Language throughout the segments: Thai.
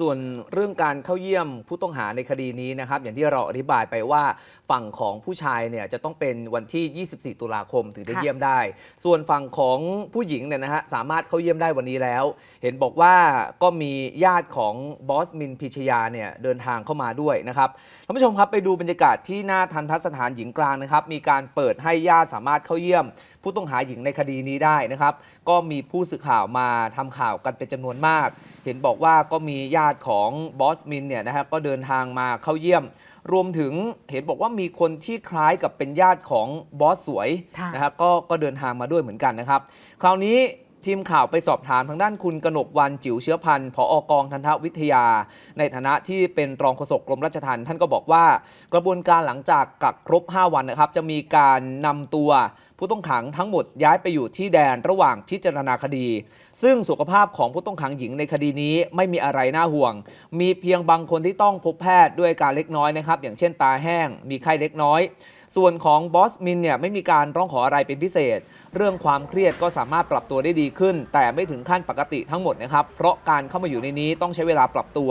ส่วนเรื่องการเข้าเยี่ยมผู้ต้องหาในคดีนี้นะครับ อย่างที่เราอธิบายไปว่าฝั่งของผู้ชายเนี่ยจะต้องเป็นวันที่ 24 ตุลาคมถึงจะค่ะเยี่ยมได้ ส่วนฝั่งของผู้หญิงเนี่ยนะฮะสามารถเข้าเยี่ยมได้วันนี้แล้ว เห็นบอกว่าก็มีญาติของบอสมินพิชยาเนี่ยเดินทางเข้ามาด้วยนะครับท่านผู้ชมครับไปดูบรรยากาศที่หน้าทันทสถานหญิงกลางนะครับ มีการเปิดให้ญาติสามารถเข้าเยี่ยม ผู้ต้องหาหญิงในคดีนี้ได้นะครับ ก็มีผู้สื่อข่าวมาทำข่าวกันเป็นจำนวนมาก เห็นบอกว่าก็มีญาติของบอสมินเนี่ยนะฮะก็เดินทางมาเข้าเยี่ยม รวมถึงเห็นบอกว่ามีคนที่คล้ายกับเป็นญาติของบอสสวยค่ะนะฮะก็ก็เดินทางมาด้วยเหมือนกันนะครับ คราวนี้ทีมข่าวไปสอบถามทางด้านคุณกนกวันจิ๋วเชื้อพันธ์ผออกองทันทวิทยา ในฐานะที่เป็นรองโฆษกกรมราชทัณฑ์ท่านก็บอกว่า กระบวนการหลังจากกักครบ 5 วันนะครับ จะมีการนำตัวผู้ต้องขังทั้งหมดย้ายไปอยู่ที่แดนระหว่างพิจารณาคดี ซึ่งสุขภาพของผู้ต้องขังหญิงในคดีนี้ไม่มีอะไรน่าห่วง มีเพียงบางคนที่ต้องพบแพทย์ด้วยการเล็กน้อยนะครับ อย่างเช่นตาแห้ง มีไข้เล็กน้อย ส่วนของบอสมินเนี่ยไม่มีการร้องขออะไรเป็นพิเศษ เรื่องความเครียดก็สามารถปรับตัวได้ดีขึ้น แต่ไม่ถึงขั้นปกติทั้งหมดนะครับ เพราะการเข้ามาอยู่ในนี้ต้องใช้เวลาปรับตัว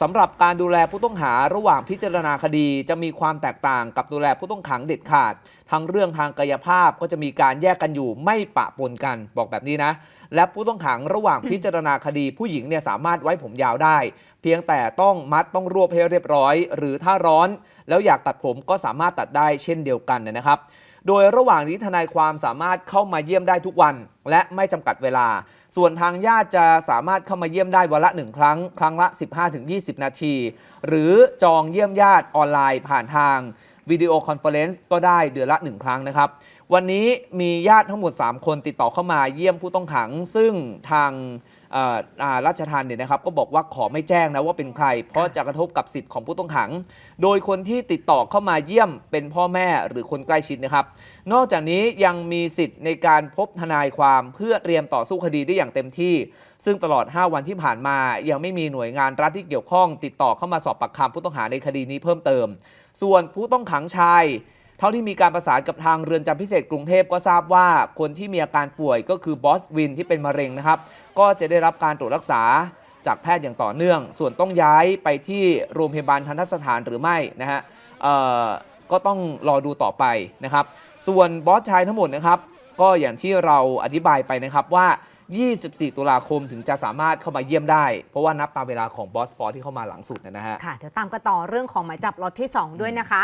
สำหรับการดูแลผู้ต้องหาระหว่างพิจารณาคดี จะมีความแตกต่างกับดูแลผู้ต้องขังเด็ดขาด ทั้งเรื่องทางกายภาพก็จะมีการแยกกันอยู่ไม่ปะปนกันบอกแบบนี้นะ และผู้ต้องขังระหว่างพิจารณาคดี ผู้หญิงเนี่ยสามารถไว้ผมยาวได้ เพียงแต่ต้องมัดต้องรวบให้เรียบร้อย หรือถ้าร้อน แล้วอยากตัดผมก็สามารถตัดได้เช่นเดียวกันนะครับ โดยระหว่างนี้ทนายความสามารถเข้ามาเยี่ยมได้ทุกวัน และไม่จำกัดเวลา ส่วนทางญาติจะสามารถเข้ามาเยี่ยมได้วันละหนึ่งครั้ง ครั้งละ 15-20 นาที หรือจองเยี่ยมญาติออนไลน์ผ่านทางวิดีโอคอนเฟอเรนซ์ก็ได้เดือนละ 1 ครั้งนะครับ วันนี้มีญาติทั้งหมด 3 คนติดต่อเข้ามาเยี่ยมผู้ต้องขัง ซึ่งทาง ราชทานเนี่ยนะครับก็บอกว่าขอไม่แจ้งนะว่าเป็นใคร เพราะจะกระทบกับสิทธิ์ของผู้ต้องขัง โดยคนที่ติดต่อเข้ามาเยี่ยมเป็นพ่อแม่หรือคนใกล้ชิดนะครับ นอกจากนี้ยังมีสิทธิ์ในการพบทนายความเพื่อเตรียมต่อสู้คดีได้อย่างเต็มที่ ซึ่งตลอด 5 วันที่ผ่านมา ยังไม่มีหน่วยงานรัฐที่เกี่ยวข้อง ติดต่อเข้ามาสอบปากคำผู้ต้องหาในคดีนี้เพิ่มเติม ส่วนผู้ต้องขังชาย เท่าที่มีการประสานกับทางเรือนจำพิเศษกรุงเทพก็ทราบว่าคนที่มีอาการป่วยก็คือบอสวินที่เป็นมะเร็งนะครับ ก็จะได้รับการตรวจรักษาจากแพทย์อย่างต่อเนื่อง ส่วนต้องย้ายไปที่โรงพยาบาลทันทสถานหรือไม่นะฮะก็ต้องรอดูต่อไปนะครับ ส่วนบอสชายทั้งหมดนะครับ ก็อย่างที่เราอธิบายไปนะครับว่า 24 ตุลาคมถึงจะสามารถเข้ามาเยี่ยมได้ เพราะว่านับตามเวลาของบอสปอที่เข้ามาหลังสุดนะฮะ ค่ะ เดี๋ยวตามกันต่อเรื่องของหมายจับล็อตที่ 2 ด้วยนะคะ